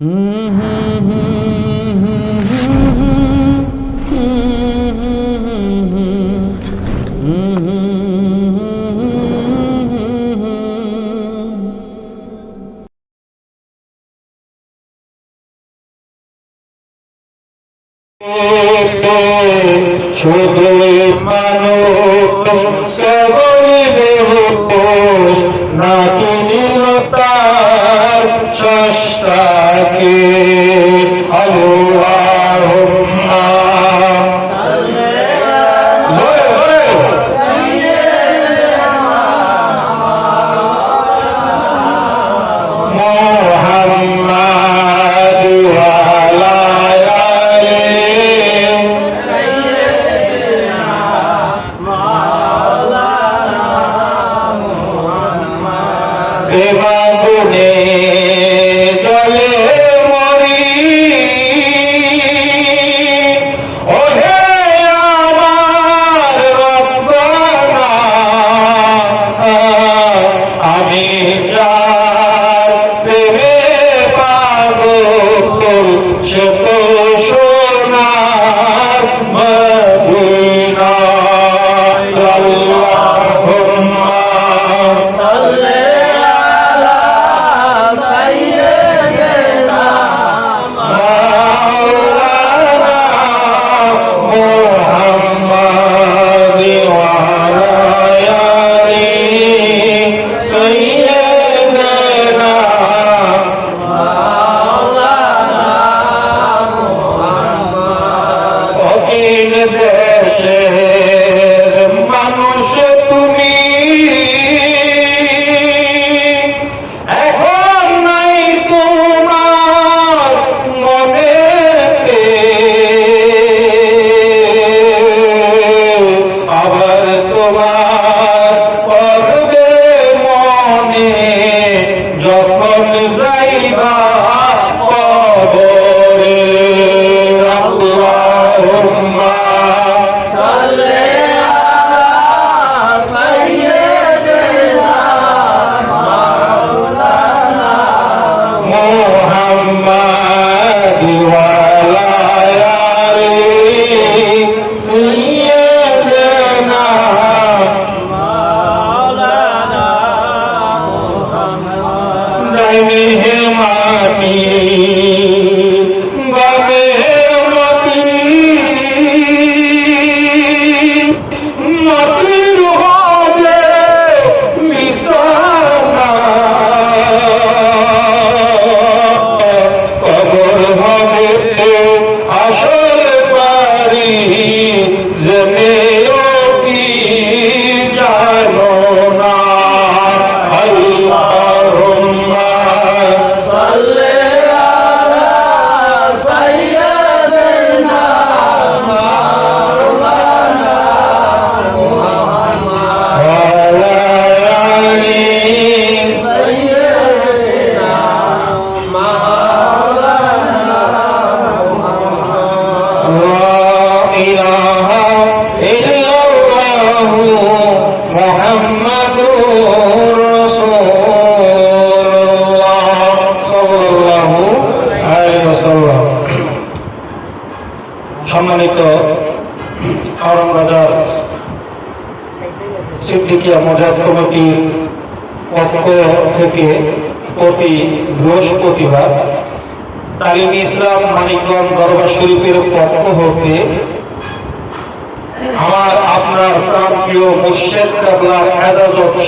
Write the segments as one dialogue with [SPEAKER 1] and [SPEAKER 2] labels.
[SPEAKER 1] শুধু Deva. ain't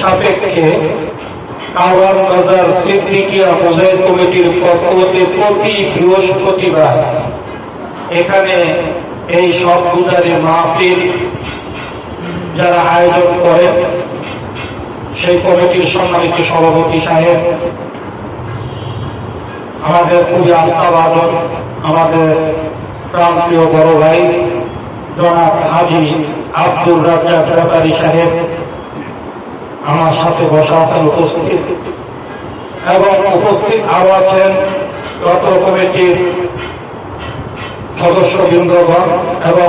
[SPEAKER 1] সাপেক্ষে Cowan বাজার সিদ্দিকিয়া মোজাহিদ কমিটির পক্ষ হতে প্রতি বৃহস্পতিবার এখানে এই সব পূজারী মাহফিল যারা আয়োজন করেন সেই কমিটির সম্মানিত সভাপতি সাহেব, আমাদের খুবই আস্থাভাজন, আমাদের প্রান্তীয় বড় ভাই জনাব হাজি আব্দুর রাজ্জাক ব্যাপারী সাহেব। আমার সাথে বসা আছেন উপস্থিত। এবং উপস্থিত আরও আছেন গত কমিটির সদস্যবৃন্দগণ এবং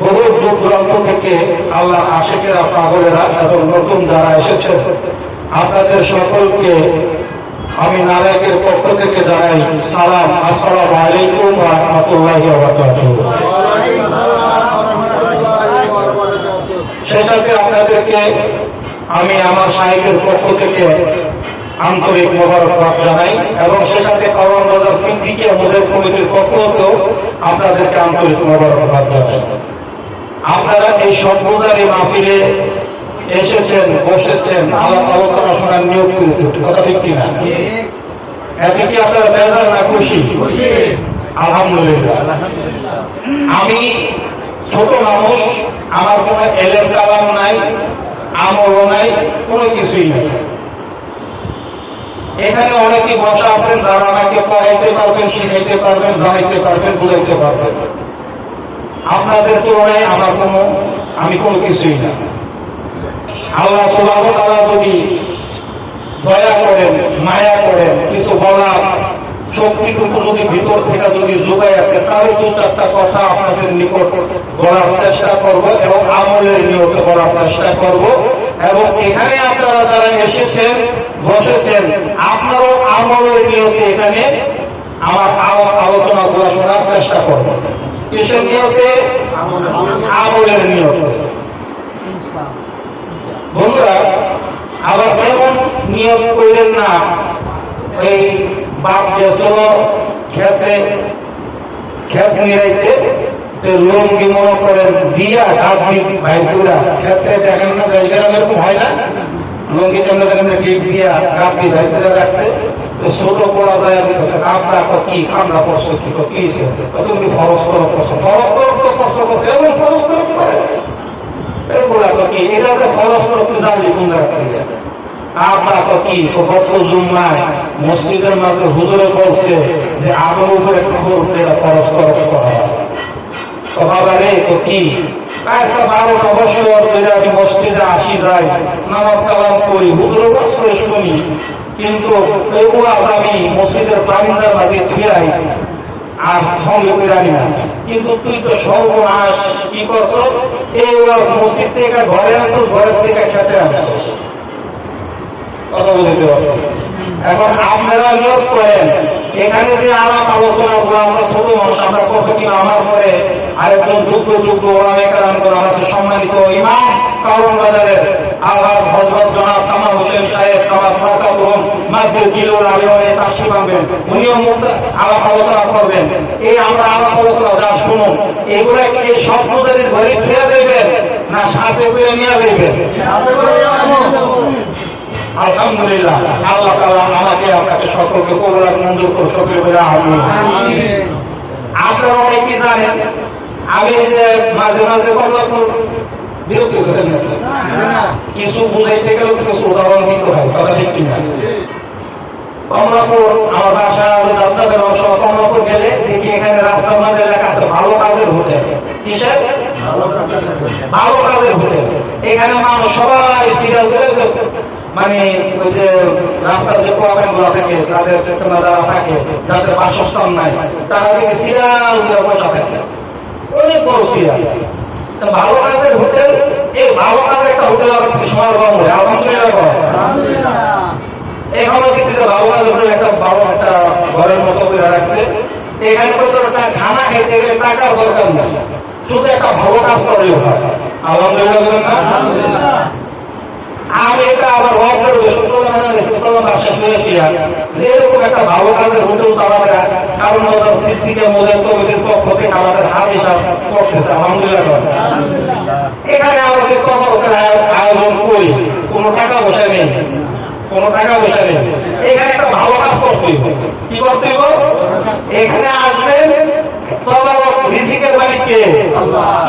[SPEAKER 1] বহু দূর দূরান্ত থেকে আল্লাহ আশেকেরা পাগলেরা এবং নতুন যারা এসেছেন আপনাদের সকলকে আমি নারায়কের পক্ষ থেকে জানাই সালাম আসসালাম আলাইকুম রাহমাতুল্লাহি সাথে আপনাদেরকে আমি আমার সাহেবের পক্ষ থেকে আন্তরিক মোবারকবাদ জানাই এবং সে সাথে কাওয়ান বাজার সিন্ডিকে মোদের কমিটির পক্ষ থেকেও আপনাদেরকে আন্তরিক মোবারকবাদ জানাই। আপনারা এই সম্প্রদায়ের এই মাহফিলে এসেছেন, বসেছেন, আলাপ আলোচনা শোনার নিয়োগ করেছেন। কথা ঠিক কিনা? এতে কি আপনারা বেজার না খুশি? আলহামদুলিল্লাহ। আমি ছোট মানুষ, আমার কোনো এলের কালাম নাই। আমলও নাই, কোনো কিছুই নাই। এখানে অনেকে বসা আছেন, যারা আমাকে পড়াইতে পারবেন, শিখাইতে পারবেন, জানাইতে পারবেন, বুঝাইতে পারবেন। আপনাদের তুলনায় আমার কোনো, আমি কোনো কিছুই না। আল্লাহ সুবাহ তারা যদি দয়া করেন, মায়া করেন, কিছু বলার শক্তিটুকু যদি ভিতর থেকে যদি যোগাই আছে তাহলে দু চারটা কথা আপনাদের নিকট বলার চেষ্টা করব এবং আমলের নিয়ত করার চেষ্টা করব, এবং এখানে আপনারা যারা এসেছেন, বসেছেন, আপনারও আমলের নিয়তে এখানে আমার আলোচনা আলোচনাগুলো শোনার চেষ্টা করব। কিসের নিয়তে? আমলের নিয়তে। বন্ধুরা, আবার এমন নিয়োগ করলেন না, এই বাপ গেছিল খেতে, খেত নিরাইতে লঙ্গি মনে করেন দিয়া গাছ ভাইপুরা, খেতে দেখেন না জায়গা এরকম হয় না। লঙ্গি জন্য দেখেন ডিপ দিয়া দিয়ে ভাইপুরা রাখতে। তো ছোট পড়া যায় কামড়া কি কামড়া করছ কি কি তুমি ফরস করো করছ ফরস করো, তো কষ্ট করছ এমন ফরস করো করে? তো কি এটা ফরস করতে জানলি তোমরা আমরা মসজিদের মাঝে হুজুরে বলছে যে আমার উপরে খবর খরচ করা হয়। তো কি আমি মসজিদে আসি যাই, নামাজ কালাম করি হুজুরে বাস শুনি, কিন্তু আমি মসজিদের বারিন্দার মাঝে ফিরাই আর সঙ্গে না। কিন্তু তুই তো সর্বনাশ, কি করছ? এই মসজিদ থেকে ঘরে আনছো, ঘরের থেকে খেতে আনছো। এখন আপনারা নিয়োগ করেন, এখানে যে আলাপ আলোচনা গুলো আমরা ছোট মানুষ, আমরা কত কিনা আমার পরে আরেকজন যুদ্ধ যুদ্ধ ওরামে কারণ করে আমাদের সম্মানিত ইমাম কারণ বাজারের আল্লাহ হজরত জনাব কামা হোসেন সাহেব, কামাল সরকার গ্রহণ মাঝে জিলুর আলিওয়ানে তাসি পাবেন। উনিও আলাপ আলোচনা করবেন। এই আমরা আলাপ আলোচনা যা শুনুন, এগুলা কি এই সম্প্রদায়ের ঘরে ফিরে দেবেন না সাথে করে নিয়ে দেবেন? আলহামদুলিল্লাহ। আল্লাহ তাআলা আমাকে আপনাকে সকলকে আর মঞ্জুর করে সকলে বলে আমিন। আপনারা অনেকে জানেন আমি মাঝে মাঝে কমলাপুর বিরক্ত করেছেন কিছু বুঝাইতে গেলে কিছু উদাহরণ দিতে হয় কথা ঠিক কিনা? কমলাপুর আমার বাসা যাত্রাদের অংশ। কমলাপুর গেলে দেখি এখানে রাস্তার মাঝে লেখা আছে ভালো কাজের হোটেল। কিসের? ভালো কাজের হোটেল। এখানে মানুষ সবাই সিরিয়াল করে মানে ওই যে রাস্তার যে প্রবলেমগুলো থাকে তাদের থাকে যাদের বাসস্থান নাই তারা থেকে সিরিয়াল দিয়ে বসা থাকে। অনেক বড় সিরিয়াল ভালো কাজের হোটেল এই ভালো কাজের একটা হোটেল আমার থেকে সময় কম হয়? আলহামদুলিল্লাহ। এখানে কিন্তু ভালো কাজের হোটেল একটা ভালো একটা ঘরের মতো করে রাখছে। এখানে তো একটা খানা খেতে গেলে টাকার দরকার নেই। শুধু একটা ভালো কাজ করলেও হয় আলহামদুলিল্লাহ। আমি এটা আবার শুনেছিলাম যে এরকম একটা ভালো কাজের হোটেল তো আমরা কারণ সিদ্দিকে মোদের কমিটির পক্ষ থেকে আমাদের হিসাব করতেছে আলহামদুলিল্লাহ এখানে আমাদের কত আয়োজন করি কোনো টাকা পয়সা নেই কোনো টাকা পয়সা নেই। এখানে একটা ভালো কাজ করতে। কি করতে? এখানে আসবেন রিজিকের মালিককে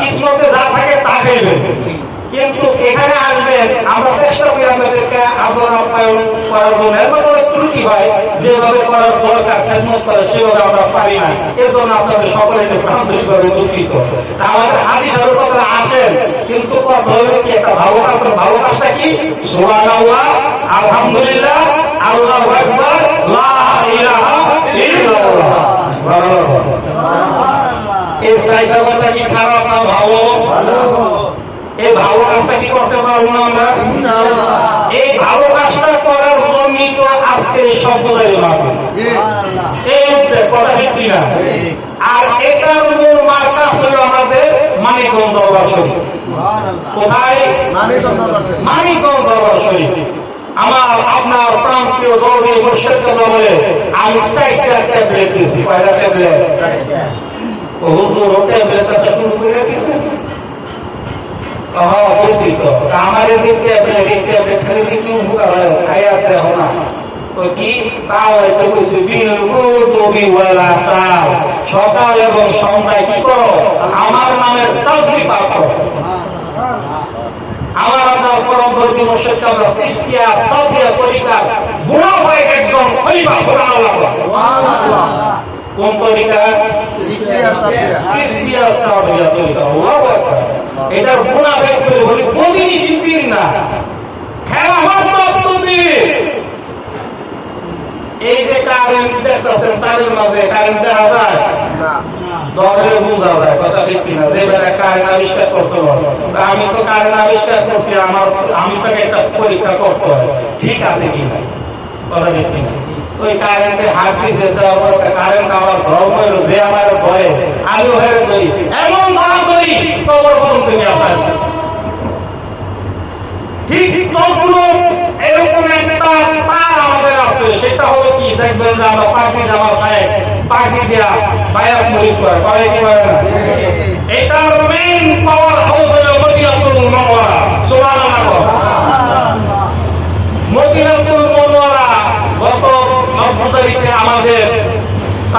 [SPEAKER 1] কিসমতে যা থাকে তা খাইবেন কিন্তু এখানে আসবেন, আমরা চেষ্টা করি আপনাদেরকে আদর আপ্যায়ন করার জন্য। অনেক ত্রুটি হয়, যেভাবে করার দরকার, খেদমত করে সেভাবে আমরা পারি না। এর জন্য আপনাদের সকলের আন্তরিকভাবে দুঃখিত আমাদের হাতি সর্বপ্রথম আসেন কিন্তু কথা কি একটা ভালো কাজ ভালো কাজটা কি? আল্লাহ আলহামদুলিল্লাহ, আল্লাহ আকবার এই সাইকাবাটা কি খারাপ না ভালো? এই ভালো কাজটা কি করতে পারব না আমরা? এই ভালো কাজটা করার জন্যই তো আজকে এই সম্প্রদায়ের মাপে এই কথা ঠিক কিনা? আর এটার মূল মার্কা হলো আমাদের মানিকগঞ্জ দরবার শরীফ। কোথায়? মানিকগঞ্জ দরবার শরীফ। আমার আপনার প্রান্তীয় দলবে মুর্শিদ বলে আমি সাইটটা ট্যাবলেট দিয়েছি কয়টা ট্যাবলেট হুজুর ও ট্যাবলেট আছে শুরু করে দিয়েছে আমার কি? সকাল এবং সন্ধ্যায় কি করো? আমার নামের তাজরি পাঠ করো। আমার আপনার মুর্শিদ কামরা খ্রিস্টিয়া তরিকা বুড়া হয়ে খলিফা ঘোরা কোন তরিকা খ্রিস্টিয়া তরিকা এটার গুণা বলি শিখবেন না। খেলা তুমি এই যে কারেন্ট দেখতেছেন তাদের মাঝে কারেন্ট দেখা যায় বুঝা যায় কথা ঠিক কিনা? যে বেলা কারেন্ট আবিষ্কার করতে আমি তো কারেন্ট আবিষ্কার করছি আমার আমি তাকে একটা পরীক্ষা করতে হয়। ঠিক আছে কিনা? কথা ঠিক কিনা? ওই কারেন্টে হাত দেওয়ার পর কারেন্ট আমার ধর্ম হইল যে আমার ভয়ে। আমি হয়ে ধরি এমন ধরা ধরি কবর পর্যন্ত নিয়ে আসার ঠিক তদ্রুপ এরকম একটা তার আমাদের আছে। সেটা হলো কি? দেখবেন যে আমরা পার্টি জামা খাই পার্টি দেয়া বায়াত মরিক করে। করে কি করে না? এটার মেইন পাওয়ার হাউস হলো মদিনাতুল মুনাওয়ারা সুবহানাল্লাহ মদিনাতুল মুনাওয়ারা গত চোদ্দ তারিখে আমাদের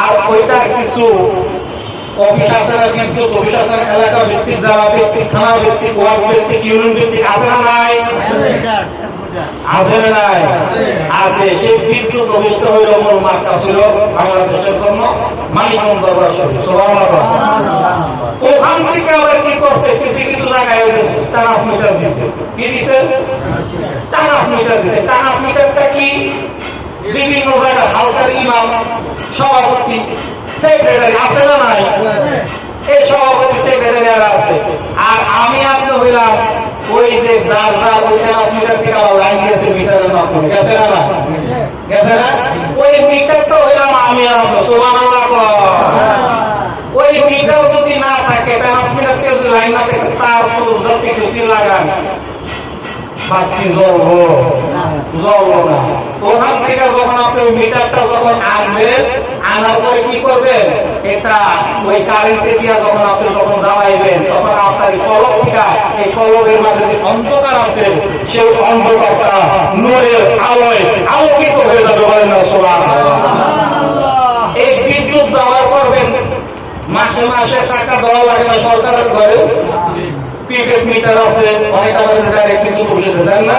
[SPEAKER 1] আর ওইটা কিছু অফিস আছে না বিদ্যুৎ অফিস আছে না এলাকা ভিত্তিক, যারা ভিত্তিক, থানা ভিত্তিক, ওয়ার্ড ভিত্তিক, ইউনিয়ন ভিত্তিক আছে না নাই। আছে না নাই। আছে সেই বিদ্যুৎ অফিসটা হইল ছিল বাংলাদেশের জন্য। দরবার ওখান থেকে আবার কি করতে কিছু কিছু জায়গায় টানাফ মিটার দিচ্ছে কি দিচ্ছে টানাফ মিটার দিচ্ছে টানাফ মিটারটা কি? বিভিন্ন জায়গায় হালকার ইমাম, সভাপতি সেক্রেটারি আছে না নাই? এই সভাপতি সেক্রেটারি আর আছে। আর আমি আপনি হইলাম ওই যে যার যার ওই টানাফ থেকে লাইন গেছে মিটারের মাধ্যমে। গেছে না না গেছে না? ওই মিটারটা হইলাম আমি আর আপনি সুবহানাল্লাহ ওই মিটার যদি না থাকে ট্রান্সমিটার কে যদি লাইন না থাকে, তার শুধু যত কিছু লাগান। বাচ্চি জ্বলবো না ওখান থেকে যখন আপনি মিটারটা যখন আনবেন আনার পরে কি করবেন? এটা ওই কারেন্টে দিয়া যখন আপনি যখন জ্বালাইবেন তখন আপনার কলম থেকে এই কলমের মাঝে যে অন্ধকার আছে সেই অন্ধকারটা নূরের আলোয় আলোকিত হয়ে যাবে বলেন না সোলার এই বিদ্যুৎ ব্যবহার করবেন। মাসে মাসে টাকা দেওয়া লাগে না সরকারের ঘরে। প্রিপেড মিটার আছে অনেক আমাদের ডাইরেক্ট কিন্তু বসে দেন না।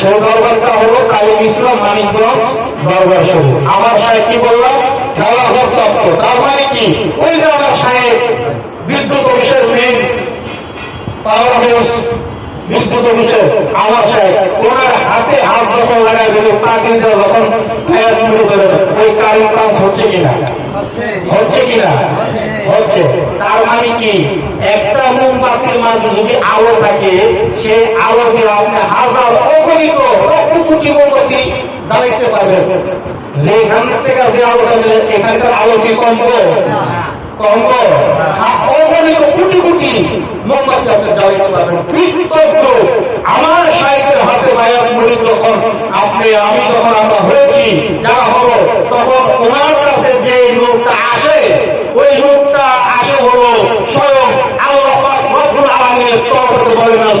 [SPEAKER 1] সেই দরবারটা হলো কালী ইসলাম মানিকগঞ্জ দরবার শরীফ। আমার সাহেব কি বললাম? খেলাঘর তত্ত্ব। তার মানে কি? ওই যে আমার সাহেব, বিদ্যুৎ অফিসের মেন পাওয়ার হাউস, বিদ্যুৎ অফিসের আমার সাহেব, ওনার হাতে হাত যখন লাগাই দিল কিন্তু যখন ফায়ার শুরু করে ওই কাজ হচ্ছে কিনা? হচ্ছে কিনা? হচ্ছে। তার মানে কি? একটা মোমবাতির মাঝে যদি আলো থাকে, সেই আলো দিয়ে আপনি হাজার অগণিত লক্ষ কোটি মোমবাতি জ্বালাইতে পারবেন। যেখান থেকে যে এখানকার আলো কি অগণিত কোটি কোটি মোমবাতি আপনি জ্বালাইতে পারবেন। আমার সাহেবের হাতে বায়াত মুড়ি যখন আপনি, আমি যখন আমরা হয়েছি, যারা হলো তখন ওনার কাছে যে লোকটা আসে ওই রূপটা আসে হলো স্বয়ং আল্লাহ রব্বুল তরফ বলেন না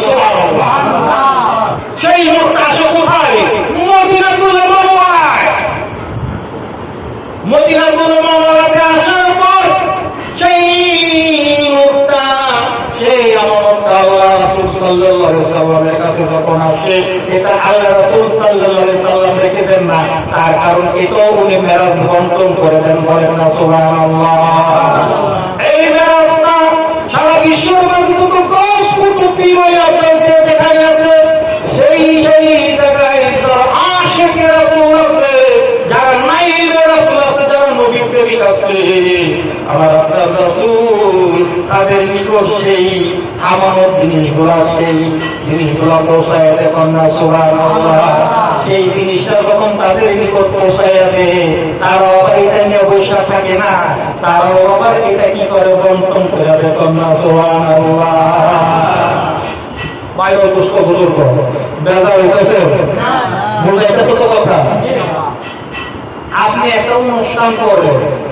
[SPEAKER 1] সেই রূপটা আসে কোথায়? আসার পর সেই রূপটা, সেই আমানতটা আল্লাহ রাসূল সাল্লাল্লাহু আলাইহি কাছে যখন আসে, এটা আল্লাহ রাসূল সাল্লাল্লাহু দেন না তার কারণ এটাও উনি মেরাজ বন্টন করে দেন বলেন না, সুবহানাল্লাহ। এই মেরাজটা সারা যত দশ আছে সেই সেই আছে আমার আপনার রাসূল, তাদের নিকট সেই আমানত জিনিসগুলা সেই জিনিসগুলা পৌঁছায় দেখুন না, সুবহানাল্লাহ। সেই জিনিসটা যখন তাদের নিকট পৌঁছায় যাবে তার আবার এটা নিয়ে বসে থাকে না। তারাও আবার এটা কি করে বন্টন করে যাবে? কন্যা সোহান বাইরে দুষ্ট বুজুর্গ বেদা হইতেছে? বুঝাইতেছে তো কথা। আপনি একটা অনুষ্ঠান করবেন।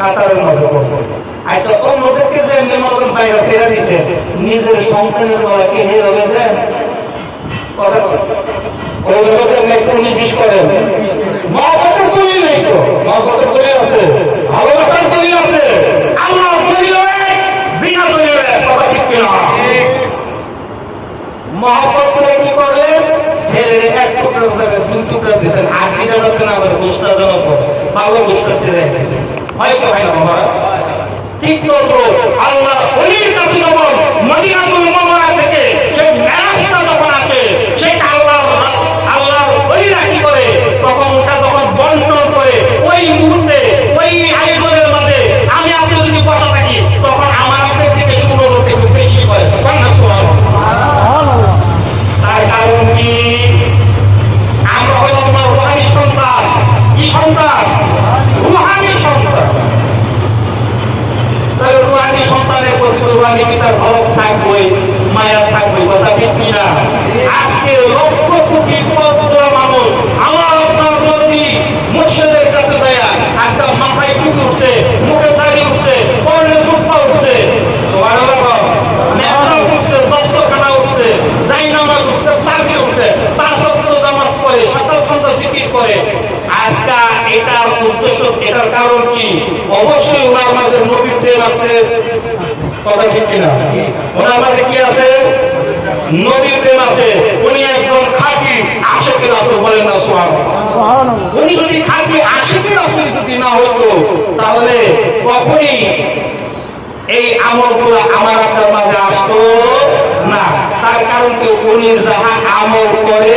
[SPEAKER 1] কাতারের মাঝে বসে। আচ্ছা অন্যদেরকে যে এমনি মতন বাইরে আছে। ভালোবাসার তৈরি আছে। আল্লাহ তৈরি হয় বিনা তৈরি হয় কথা ঠিক কিনা? মহাপত কি করে? ছেলের এক টুকরো করে দুই টুকরো দিয়েছেন। আর এটা লোকের আবার বুঝতে ভালো বুঝতে পেরে হয়তো হয় না ঠিক মতো আল্লাহ অলির কাছে কিনা আজকে লক্ষ কোটি মানুষ আমার আপনার প্রতি মুর্শিদের কাছে দেয়া। একটা মাথায় টুকু উঠছে, মুখে দাঁড়িয়ে উঠছে পড়লে দুঃখা উঠছে। নেতা উঠছে দস্তখানা কারণ কি? অবশ্যই ওনার মাঝে নবীর আছে। কথা ঠিক কিনা? ওনার মাঝে কি আছে? নবীর প্রেম আছে উনি একজন খাঁটি আশেকের আসল বলেন না সোহান উনি যদি খাঁটি আশেকের আসল যদি না হতো তাহলে কখনই এই আমলগুলো আমার আপনার মাঝে আসতো না। তার কারণ কি? উনি যাহা আমল করে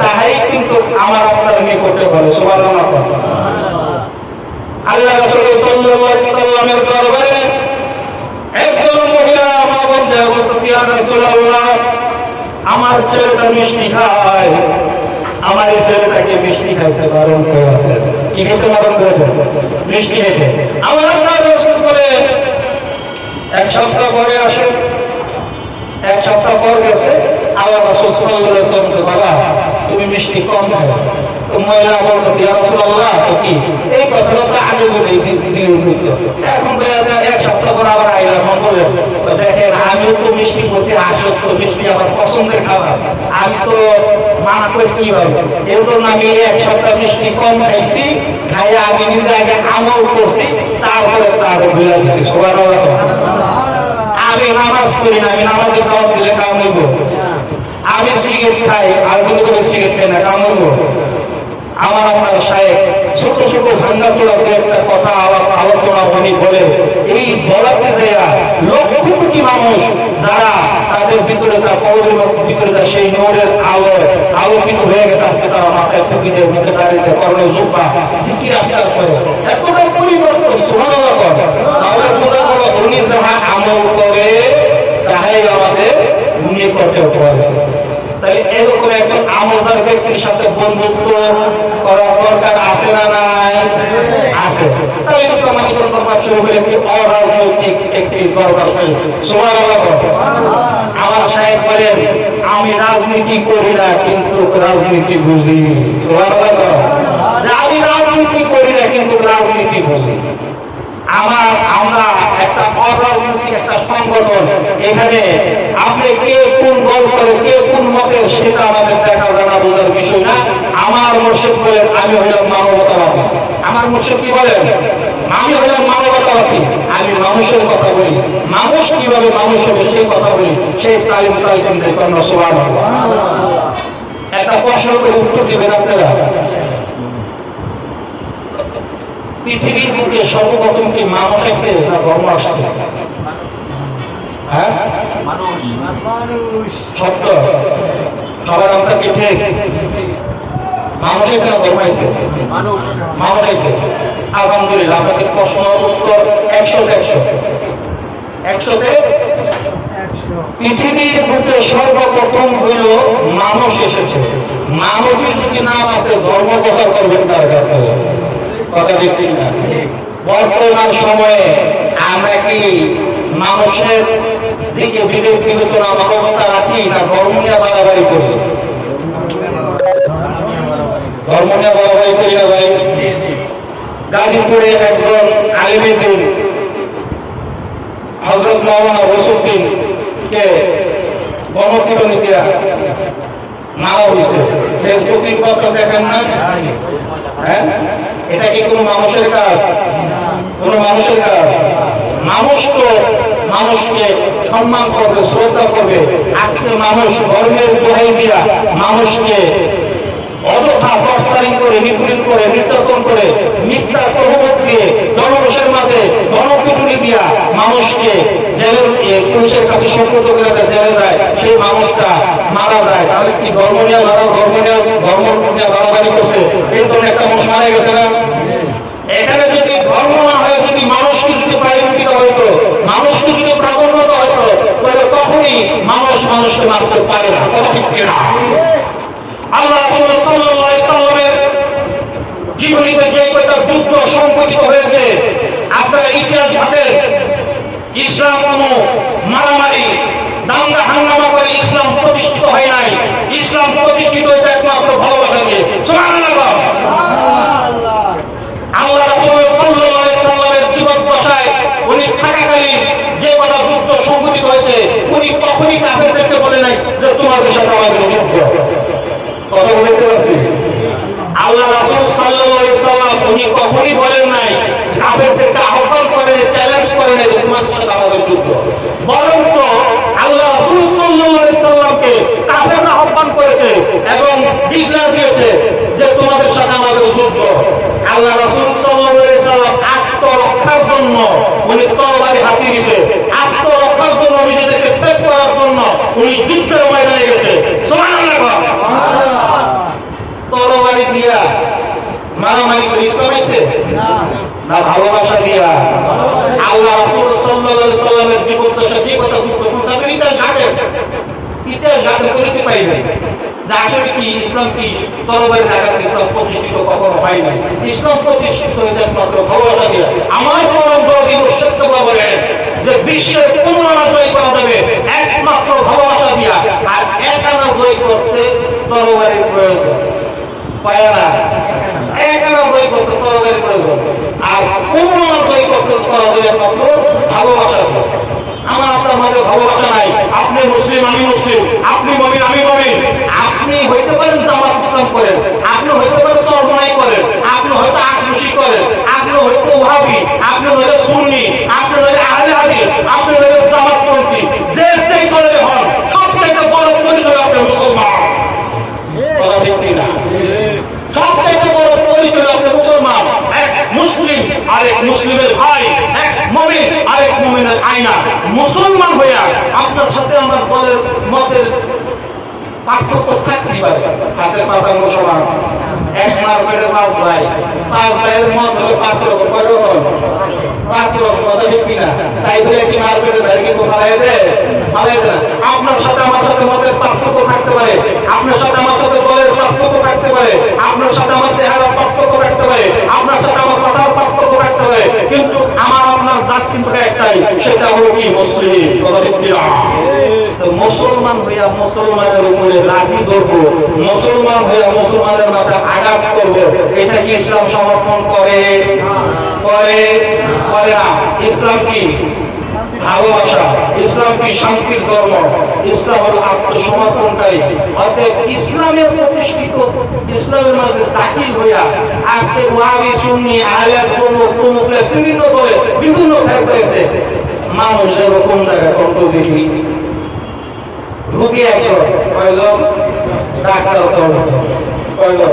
[SPEAKER 1] তাহাই কিন্তু আমার আপনার নিকটে বলে। সবার আল্লাহ রাসূল সাল্লামের দরবারে একজন মহিলা মা ইয়া রাসূলুল্লাহ। আমার ছেলেটা মিষ্টি খায়। আমার এই ছেলেটাকে মিষ্টি খাইতে বারণ করে কি খেতে বারণ মিষ্টি খেতে আমার রসুল করে এক সপ্তাহ পরে আসুন এক সপ্তাহ পর গেছে। আবার রাসূল বাবা তুমি মিষ্টি কম খাও। আমি করে এক সপ্তাহ মিষ্টি কম খাইছি, খাইয়া আমি নিজে আগে আমল করছি, তারপরে তার বিলা দিচ্ছি সবার আমি নামাজ পড়ি না, আমি নামাজের দাওয়াত দিলে কামড়ব আমি সিগারেট খাই, আর কোনো সিগারেট খাই না কামড়ব আমার আপনার সাহেব ছোট ছোট ভাঙ্গা চোরা দু একটা কথা আলোচনা উনি বলে, এই বলাতে দেয়া লক্ষ কোটি মানুষ যারা তাদের ভিতরে করে তার কবরের ভিতরে যায় সেই নোরের আলো আলোকিত হয়ে গেছে, আজকে তারা মাথায় টুকি দিয়ে মুখে দাঁড়িয়ে করণে জুব্বা সিকি আস্কার করে। এতটা পরিবর্তন, সুবহানাল্লাহ তাহলে বোঝা গেল উনি যাহা আমল করে তাহাই আমাদের নিয়ে করতে পারে তাই এরকম একজন আমলদার ব্যক্তির সাথে বন্ধুত্ব করার দরকার আছে না নাই? আছে। একটি আমার সাহেব বলেন, আমি রাজনীতি করি না, কিন্তু রাজনীতি বুঝি। আমি রাজনীতি করি না, কিন্তু রাজনীতি বুঝি। আমার আমরা একটা অরাজনৈতিক একটা সংগঠন। এখানে আপনি কে কোন দল করে কে কোন মতে সেটা আমাদের দেখা জানা বোঝার বিষয় না। আমার মুর্শিদ বলেন আমি হইলাম মানবতাবাদী। আমার মুর্শিদ কি বলেন? আমি হইলাম মানবতাবাদী। আমি মানুষের কথা বলি। মানুষ কীভাবে মানুষ হবে সেই কথা বলি। সেই তালিম তালিম দেখবেন সোয়ার একটা প্রশ্ন করে উত্তর দিবেন আপনারা। পৃথিবীর বুকে সর্বপ্রথম কি মানুষ আসছে না ধর্ম আসছে? হ্যাঁ? না পৃথিবীর বুকে সর্বপ্রথম হইল মানুষ এসেছে। মানুষের যদি নাম আছে ধর্ম প্রচার করবেন তার কাছে? বর্তমান সময়ে আমরা কি মানুষের দিকে বিবেক বিবেচনা মানবতা রাখি না ধর্ম নিয়ে বাড়াবাড়ি করি? ধর্ম নিয়ে বাড়াবাড়ি করি না ভাই। গাজীপুরে একজন আলিমেদিন হজরত মৌলানা রসুদ্দিন কে গণপ্রতিনিধিরা মারা হয়েছে ফেসবুক রিপোর্টটা দেখেন না? হ্যাঁ? এটা কি কোনো মানুষের কাজ? কোন মানুষের কাজ? মানুষ তো মানুষকে সম্মান করবে, শ্রদ্ধা করবে। আজকে মানুষ ধর্মের দোহাই দিয়া মানুষকে অযথা প্রস্তারিত করে বিপরীত করে, নির্যাতন করে মিথ্যা প্রভাব দিয়ে জনবসের মাঝে গণপিটুনি দিয়া মানুষকে জেলের পুলিশের কাছে সম্পর্ক করে জেলে যায় সেই মানুষটা মারা যায়। তাহলে কি ধর্ম নিয়ে ধর্ম নিয়ে ধর্ম নিয়ে বাড়াবাড়ি করছে এই জন্য একটা মানুষ মারা গেছে না এখানে যদি ধর্ম না হয় যদি মানুষকে যদি প্রায়োরিটিটা হইতো মানুষকে যদি প্রাধান্যতা হইতো তাহলে তখনই মানুষ মানুষকে মারতে পারে না কথা ঠিক কিনা আল্লাহ রাসূল সাল্লাল্লাহু আলাইহি সাল্লামের জীবনীতে যে কয়টা যুদ্ধ সংঘটিত হয়েছে। আপনারা ইতিহাস ঘাটের ইসলাম কোনো মারামারি, দাঙ্গা, হাঙ্গামা করে ইসলাম প্রতিষ্ঠিত হয় নাই। ইসলাম প্রতিষ্ঠিত হয়েছে একমাত্র ভালোবাসা দিয়ে আল্লাহ উনি যে হয়েছে, উনি কখনই বলে নাই আল্লাহ রাসূল সাল্লাম উনি কখনই বলেন নাই। কাফেরদেরকে আহ্বান করে চ্যালেঞ্জ করে নাই যে তোমাদের সাথে আমাদের যুদ্ধ বরং আল্লাহ সাল্লামকে কাফেররা আহ্বান করেছে এবং ডিক্লার দিয়েছে যে তোমাদের সাথে আমাদের যুদ্ধ আল্লাহ রাসূল সাল্লাম আত্মরক্ষার জন্য উনি তরবারি হাতিয়ে দিয়েছে। আত্মরক্ষার জন্য উনি নিজেদেরকে সেভ করার জন্য উনি যুদ্ধের ময়দানে গেছে। তরবারি দিয়া মারামারি করে ইসলাম এসে না, ভালোবাসা দিয়া আল্লাহ রাসূল আলাইহি সাল্লামের জীবদ্দশা যে কথা তাদের ইতিহাস ঘাটে ইতিহাস ঘাটে পরিচয় পাই নাই? আসলে কি, ইসলাম কি, তরবারি জায়গাতে ইসলাম প্রতিষ্ঠিত কখনো হয় নাই? ইসলাম প্রতিষ্ঠিত হয়েছে একমাত্র ভালোবাসা দিয়া। আমার পরম দরদি সত্য বলেন যে বিশ্বের কোন জয় করা যাবে একমাত্র ভালোবাসা দিয়া। আর একানা করতে না একানা জয় করতে তরবারির প্রয়োজন আর করতে করা যাবে একমাত্র ভালোবাসা। আমার আপনার মাঝে ভালোবাসা নাই। আপনি মুসলিম, আমি মুসলিম। আপনি মমিন, আমি মমিন। আপনি হইতে পারেন জামাত ইসলাম করেন। আপনি হইতে পারেন সর্বনাই করেন। আপনি হয়তো আক্রোশী করেন। আপনি হয়তো ওহাবি। আপনি হইলে সুন্নি। আপনি হইলে আহলে হাদিস। আপনি হইলে জামাতপন্থী। যে যেই করে হন সব থেকে বড় পরিচয় আপনি মুসলমান এক মুসলিম আরেক মুসলিমের ভাই, এক মমিন, আরেক মমিনের আয়না। মুসলমান হইয়া আপনার সাথে আমার দলের মতের পার্থক্য পারে। হাতের পাতাঙ্গ সমান। এক ভাই। ভাইয়ের মত হলে পাঁচ রকম কয় রকম। পাঁচ রকম কথা তাই বলে কি মার্কেটের ভাই কিন্তু ফালাই দেয় দেয় আপনার সাথে আমার সাথে মতের পার্থক্য থাকতে পারে। আপনার সাথে আমার সাথে বলের পার্থক্য থাকতে পারে। আপনার সাথে আমার চেহারার পার্থক্য থাকতে পারে। আপনার সাথে আমার কথার পার্থক্য থাকতে কিন্তু আমার আপনার জাত কিন্তু একটাই, সেটা হলো কি মুসলিম? মুসলমান হইয়া মুসলমানের উপরে লাঠি ধরবো, মুসলমান হইয়া মুসলমানের মাথায় আঘাত করব, এটা কি ইসলাম সমর্থন করে? করে করে না। ইসলাম কি? ভালোবাসা ইসলাম কি শান্তির ধর্ম ইসলাম হল আত্মসমর্পণকারী। অতএব ইসলামের প্রতিষ্ঠিত, ইসলামের মধ্যে দাখিল হইয়া আজকে ওয়াবি সুন্নি আলিয়া প্রমুখ প্রমুখের বিভিন্ন দলে বিভিন্ন হয়েছে মানুষ এরকম জায়গায় কণ্ঠ দেখি রুগী একজন, কয়জন? ডাক্তার কয়জন?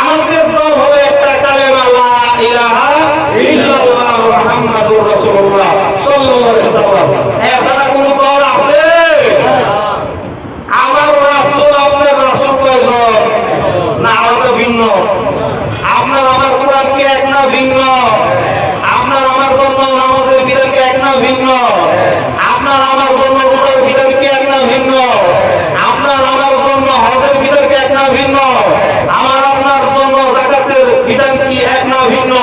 [SPEAKER 1] আমাদের দল হলো একটা কালেমা, লা ইলাহা ইল্লাল্লাহ মুহাম্মাদুর রাসূলুল্লাহ সাল্লাল্লাহু আলাইহি ওয়াসাল্লাম। এছাড়া কোনো দল আছে? আমার রাসূল আপনার রাসূল কয়জন? না আলাদা ভিন্ন। আপনার আমার কোরআন কি এক না ভিন্ন? আপনার আমার জন্য নামাজের বিধান কি এক না ভিন্ন? আপনার আমার জন্য রোজার বিধান কি এক না ভিন্ন আপনার আমার জন্য হজের বিধান কি এক না ভিন্ন আমার আপনার জন্য জাকাতের বিধান কি এক না ভিন্ন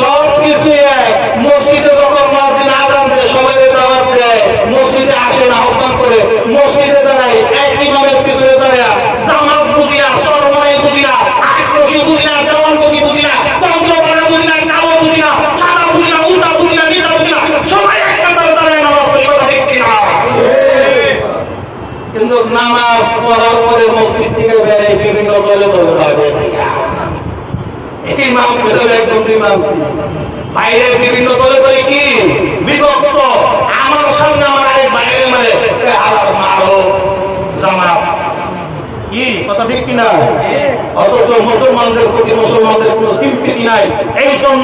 [SPEAKER 1] সব কিছু এক মসজিদে যখন মসজিদ আদান দেয় সবাই দাওয়াত দেয় মসজিদে আসে না আহ্বান করে মসজিদে দাঁড়ায় এক ইমামের পিছনে দাঁড়ায় জামাত বুঝিয়া সরমাই বুঝিয়া আক্রোশী বুঝিয়া জওয়ান বুঝি বুঝিয়া চন্দ্রপাড়া বুঝিয়া কালো বুঝিয়া সারা বুঝিয়া উল্টা বুঝিয়া নিটা বুঝিয়া সবাই একটা দলে দাঁড়ায় নামাজ পড়ে কথা ঠিক কিনা? কিন্তু নামাজ পড়ার পরে মসজিদ থেকে বেড়ে বিভিন্ন দলে দলে যাবে ইমাম হিসেবে একজন ইমাম বাইরে বিভিন্ন দলে দলে কি বিভক্ত আমার সামনে আমার আরেক বাইরে মানে আলাদা মারো জামাত কি কথা ঠিক কিনা অথচ মুসলমানদের প্রতি মুসলমানদের কোন সিম্পিতি নাই এই জন্য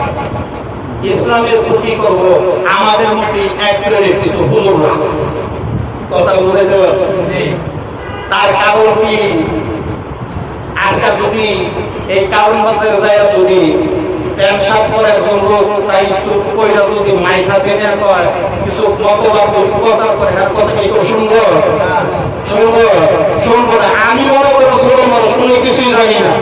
[SPEAKER 1] ইসলামের প্রতি করব আমাদের মধ্যে এক শ্রেণির কিছু হুজুররা কথা বলে দেব তার কারণ কি? আজকে যদি এই কারণ মধ্যে যায় যদি শার্ট পরে একজন লোক তাই স্কুল পয়সা যদি মাইকা দেনে কয় কিছু মতবাদ কথা করে হ্যাঁ কথা কি সুন্দর সুন্দর সুন্দর আমি ছোট মানুষ কোনো কিছুই জানি না।